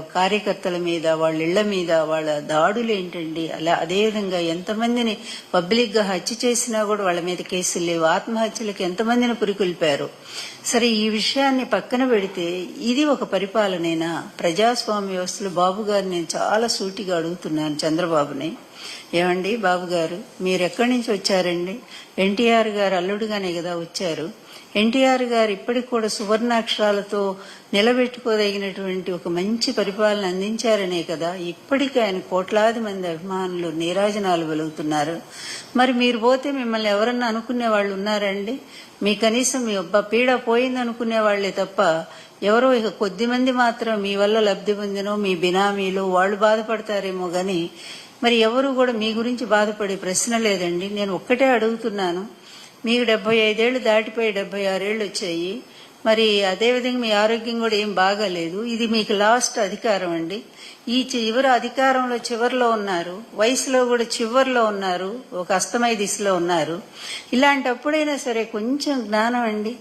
కార్యకర్తల మీద వాళ్ళ ఇళ్ళ మీద వాళ్ళ దాడులు ఏంటండి? అలా అదేవిధంగా ఎంతమందిని పబ్లిక్గా హత్య చేసినా కూడా వాళ్ళ మీద కేసులు లేవు. ఆత్మహత్యలకు ఎంతమందిని పురికొల్పారు? సరే ఈ విషయాన్ని పక్కన పెడితే ఇది ఒక పరిపాలనేనా? ప్రజాస్వామ్య వ్యవస్థలో బాబు గారు నేను చాలా సూటిగా అడుగుతున్నాను చంద్రబాబుని. ఏమండి బాబు గారు మీరు ఎక్కడి నుంచి వచ్చారండి? ఎన్టీఆర్ గారు అల్లుడుగానే కదా వచ్చారు. ఎన్టీఆర్ గారు ఇప్పటికి కూడా సువర్ణాక్షరాలతో నిలబెట్టుకోదగినటువంటి ఒక మంచి పరిపాలన అందించారనే కదా. ఇప్పటికీ ఆయన కోట్లాది మంది అభిమానులు నీరాజనాలు వెలుగుతున్నారు. మరి మీరు పోతే మిమ్మల్ని ఎవరన్నా అనుకునే వాళ్ళు ఉన్నారండి? మీ కనీసం మీ అబ్బా పీడ పోయింది అనుకునే వాళ్ళే తప్ప ఎవరో ఇక కొద్ది మంది మాత్రం మీ వల్ల లబ్ధి పొందినో మీ బినామీలు వాళ్ళు బాధపడతారేమో గాని మరి ఎవరు కూడా మీ గురించి బాధపడే ప్రశ్న లేదండి. నేను ఒక్కటే అడుగుతున్నాను. మీకు డెబ్బై ఐదేళ్ళు దాటిపోయి డెబ్బై ఆరేళ్ళు వచ్చాయి. మరి అదేవిధంగా మీ ఆరోగ్యం కూడా ఏం బాగాలేదు. ఇది మీకు లాస్ట్ అధికారం అండి. ఈ చివరి అధికారంలో చివరిలో ఉన్నారు. వయసులో కూడా చివరిలో ఉన్నారు. ఒక అస్తమయ దిశలో ఉన్నారు. ఇలాంటప్పుడైనా సరే కొంచెం జ్ఞానం అండి.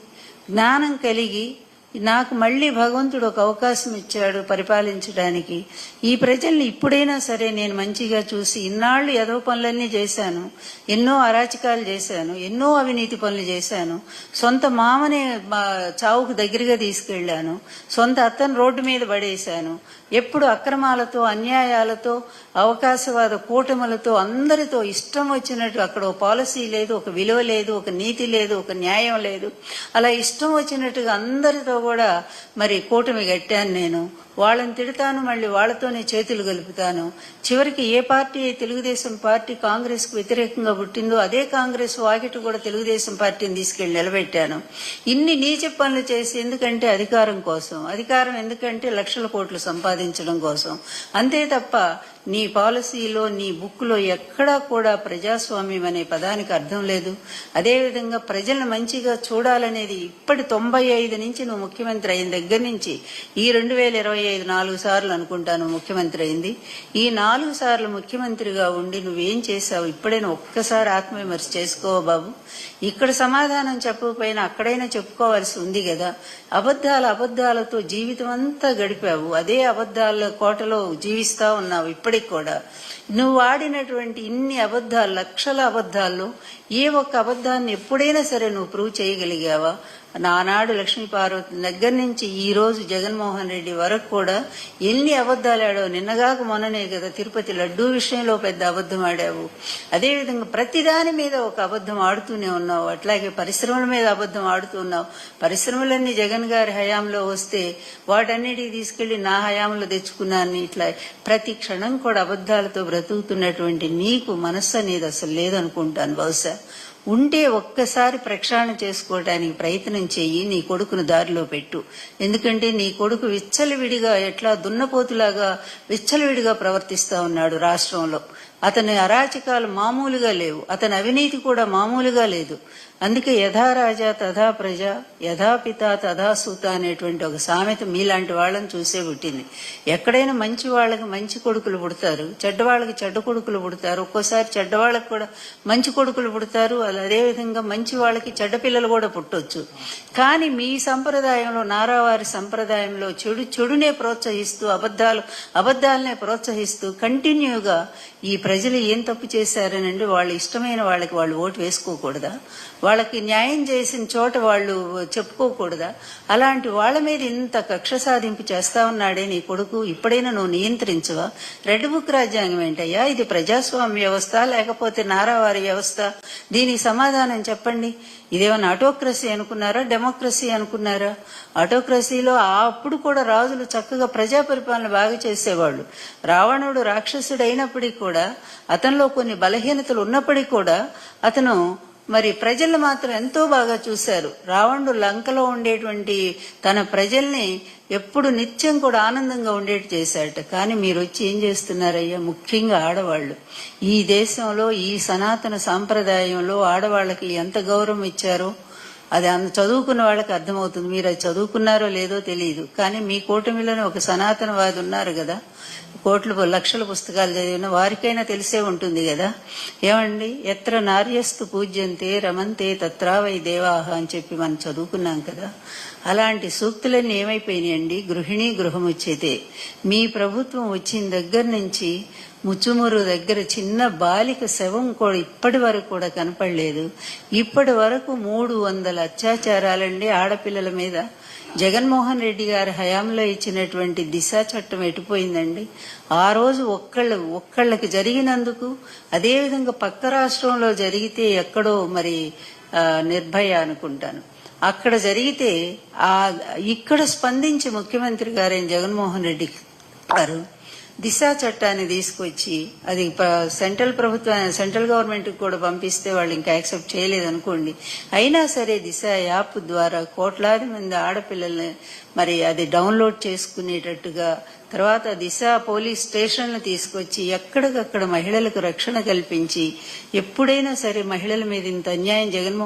జ్ఞానం కలిగి నాకు మళ్ళీ భగవంతుడు ఒక అవకాశం ఇచ్చాడు పరిపాలించడానికి. ఈ ప్రజల్ని ఇప్పుడైనా సరే నేను మంచిగా చూసి ఇన్నాళ్ళు ఎదవ పనులన్నీ చేశాను. ఎన్నో అరాచకాలు చేశాను. ఎన్నో అవినీతి పనులు చేశాను. సొంత మామనే మా చావుకు దగ్గరగా తీసుకెళ్ళాను సొంత అత్తను రోడ్డు మీద పడేశాను. ఎప్పుడు అక్రమాలతో అన్యాయాలతో అవకాశవాద కూటములతో అందరితో ఇష్టం వచ్చినట్టు అక్కడ ఒక పాలసీ లేదు ఒక విలువ లేదు ఒక నీతి లేదు ఒక న్యాయం లేదు. అలా ఇష్టం వచ్చినట్టుగా అందరితో కూడా మరి కూటమి కట్టాను నేను. వాళ్ళని తిడతాను మళ్ళీ వాళ్ళతోనే చేతులు గలుపుతాను. చివరికి ఏ పార్టీ తెలుగుదేశం పార్టీ కాంగ్రెస్కు వ్యతిరేకంగా పుట్టిందో అదే కాంగ్రెస్ వాకిట కూడా తెలుగుదేశం పార్టీని తీసుకెళ్ళి నిలబెట్టాను. ఇన్ని నీచ పనులు చేసి ఎందుకంటే అధికారం కోసం? అధికారం ఎందుకంటే లక్షల కోట్లు సంపాదించడం కోసం. అంతే తప్ప నీ పాలసీలో నీ బుక్లో ఎక్కడా కూడా ప్రజాస్వామ్యం అనే పదానికి అర్థం లేదు. అదేవిధంగా ప్రజలను మంచిగా చూడాలనేది ఇప్పటి తొంభై ఐదు నుంచి నువ్వు ముఖ్యమంత్రి అయిన దగ్గర నుంచి ఈ రెండు వేల ఇరవై ఐదు నాలుగు సార్లు అనుకుంటాను ముఖ్యమంత్రి అయింది. ఈ నాలుగు సార్లు ముఖ్యమంత్రిగా ఉండి నువ్వేం చేశావు? ఇప్పుడైనా ఒక్కసారి ఆత్మవిమర్శ చేసుకో బాబు. ఇక్కడ సమాధానం చెప్పకపోయినా అక్కడైనా చెప్పుకోవాల్సి ఉంది కదా. అబద్ధాల అబద్ధాలతో జీవితం అంతా గడిపావు. అదే అబద్ధాల కోటలో జీవిస్తా ఉన్నావు. ఇప్పటికి కూడా. నువ్వు ఆడినటువంటి ఇన్ని అబద్ధాలు లక్షల అబద్ధాల్లో ఏ ఒక్క అబద్ధాన్ని ఎప్పుడైనా సరే నువ్వు ప్రూవ్ చేయగలిగావా? నానాడు లక్ష్మీ పార్వతి దగ్గర నుంచి ఈ రోజు జగన్మోహన్ రెడ్డి వరకు కూడా ఎన్ని అబద్ధాలు ఆడావు? నిన్నగాక మొన్ననే కదా తిరుపతి లడ్డూ విషయంలో పెద్ద అబద్ధం ఆడావు. అదేవిధంగా ప్రతిదాని మీద ఒక అబద్ధం ఆడుతూనే ఉన్నావు. అట్లాగే పరిశ్రమల మీద అబద్ధం ఆడుతున్నావు పరిశ్రమలన్నీ జగన్ గారి హయాంలో వస్తే వాటన్నిటికి తీసుకెళ్ళి నా హయాంలో తెచ్చుకున్నాను ఇట్లా. ప్రతి క్షణం కూడా అబద్ధాలతో బ్రతుకుతున్నటువంటి నీకు మనస్సు అనేది అసలు లేదనుకుంటాను బహుశా. ఉంటే ఒక్కసారి ప్రక్షాళన చేసుకోవడానికి ప్రయత్నం చెయ్యి నీ కొడుకును దారిలో పెట్టు. ఎందుకంటే నీ కొడుకు విచ్చలవిడిగా ఎట్లా దున్నపోతులాగా విచ్చలవిడిగా ప్రవర్తిస్తా ఉన్నాడు రాష్ట్రంలో. అతని అరాచకాలు మామూలుగా లేవు. అతని అవినీతి కూడా మామూలుగా లేదు. అందుకే యథా రాజా తథా ప్రజ యథా పిత తథా సూత అనేటువంటి ఒక సామెత మీలాంటి వాళ్ళని చూసే పుట్టింది. ఎక్కడైనా మంచి వాళ్ళకి మంచి కొడుకులు పుడతారు చెడ్డవాళ్ళకి చెడ్డ కొడుకులు పుడతారు ఒక్కోసారి చెడ్డవాళ్ళకి కూడా మంచి కొడుకులు పుడతారు అదేవిధంగా మంచి వాళ్ళకి చెడ్డ పిల్లలు కూడా పుట్టొచ్చు. కానీ మీ సంప్రదాయంలో నారావారి సంప్రదాయంలో చెడు చెడునే ప్రోత్సహిస్తూ అబద్ధాలు అబద్ధాలనే ప్రోత్సహిస్తూ కంటిన్యూగా ఈ ప్రజలు ఏం తప్పు చేశారనండి? వాళ్ళు ఇష్టమైన వాళ్ళకి వాళ్ళు ఓటు వేసుకోకూడదా? వాళ్ళకి న్యాయం చేసిన చోట వాళ్ళు చెప్పుకోకూడదా? అలాంటి వాళ్ళ మీద ఇంత కక్ష సాధింపు చేస్తా ఉన్నాడే నీ కొడుకు? ఇప్పుడైనా నువ్వు నియంత్రించవా? రెడ్ బుక్ రాజ్యాంగం ఏంటయ్యా? ఇది ప్రజాస్వామ్య వ్యవస్థ లేకపోతే నారావారి వ్యవస్థ? దీనికి సమాధానం చెప్పండి. ఇదేమన్నా ఆటోక్రసీ అనుకున్నారా? డెమోక్రసీ అనుకున్నారా? ఆటోక్రసీలో అప్పుడు కూడా రాజులు చక్కగా ప్రజా పరిపాలన బాగా చేసేవాళ్ళు. రావణుడు రాక్షసుడు అయినప్పటికీ కూడా అతనిలో కొన్ని బలహీనతలు ఉన్నప్పటికీ కూడా అతను మరి ప్రజలు మాత్రం ఎంతో బాగా చూశారు. రావణుడు లంకలో ఉండేటువంటి తన ప్రజల్ని ఎప్పుడు నిత్యం కూడా ఆనందంగా ఉండేట్టు చేశాడట కానీ మీరు వచ్చి ఏం చేస్తున్నారయ్యా? ముఖ్యంగా ఆడవాళ్ళు. ఈ దేశంలో ఈ సనాతన సాంప్రదాయంలో ఆడవాళ్ళకి ఎంత గౌరవం ఇచ్చారో అది అంత చదువుకున్న వాళ్ళకి అర్థమవుతుంది. మీరు అది చదువుకున్నారో లేదో తెలియదు కానీ మీ కూటమిలోనే ఒక సనాతనవాది ఉన్నారు కదా. కోట్ల లక్షల పుస్తకాలు చదివిన వారికైనా తెలిసే ఉంటుంది కదా. ఏమండి? ఎత్ర నార్యస్తు పూజ్యంతే రమంతే తత్రావై దేవాహ అని చెప్పి మనం చదువుకున్నాం కదా. అలాంటి సూక్తులన్నీ ఏమైపోయినాయండి? గృహిణీ గృహం వచ్చేదే మీ ప్రభుత్వం వచ్చిన దగ్గర నుంచి ముచ్చుమురు దగ్గర చిన్న బాలిక శవం కూడా ఇప్పటి వరకు కూడా కనపడలేదు. ఇప్పటి వరకు మూడు వందల అత్యాచారాలండి ఆడపిల్లల మీద. జగన్మోహన్ రెడ్డి గారి హయాంలో ఇచ్చినటువంటి దిశ చట్టం ఎటుపోయిందండి? ఆ రోజు ఒక్కళ్ళు ఒక్కళ్ళకి జరిగినందుకు అదేవిధంగా పక్క రాష్ట్రంలో జరిగితే ఎక్కడో మరి నిర్భయ అనుకుంటాను. అక్కడ జరిగితే ఆ ఇక్కడ స్పందించి ముఖ్యమంత్రి గారైన జగన్మోహన్ రెడ్డి వారు దిశ చట్టాన్ని తీసుకొచ్చి అది సెంట్రల్ ప్రభుత్వం సెంట్రల్ గవర్నమెంట్ కూడా పంపిస్తే వాళ్ళు ఇంకా యాక్సెప్ట్ చేయలేదు అనుకోండి అయినా సరే దిశ యాప్ ద్వారా కోట్లాది మంది ఆడపిల్లల్ని మరి అది డౌన్లోడ్ చేసుకునేటట్టుగా తర్వాత దిశ పోలీస్ స్టేషన్లు తీసుకొచ్చి ఎక్కడికక్కడ మహిళలకు రక్షణ కల్పించి ఎప్పుడైనా సరే మహిళల మీద ఇంత అన్యాయం జగన్మోహన్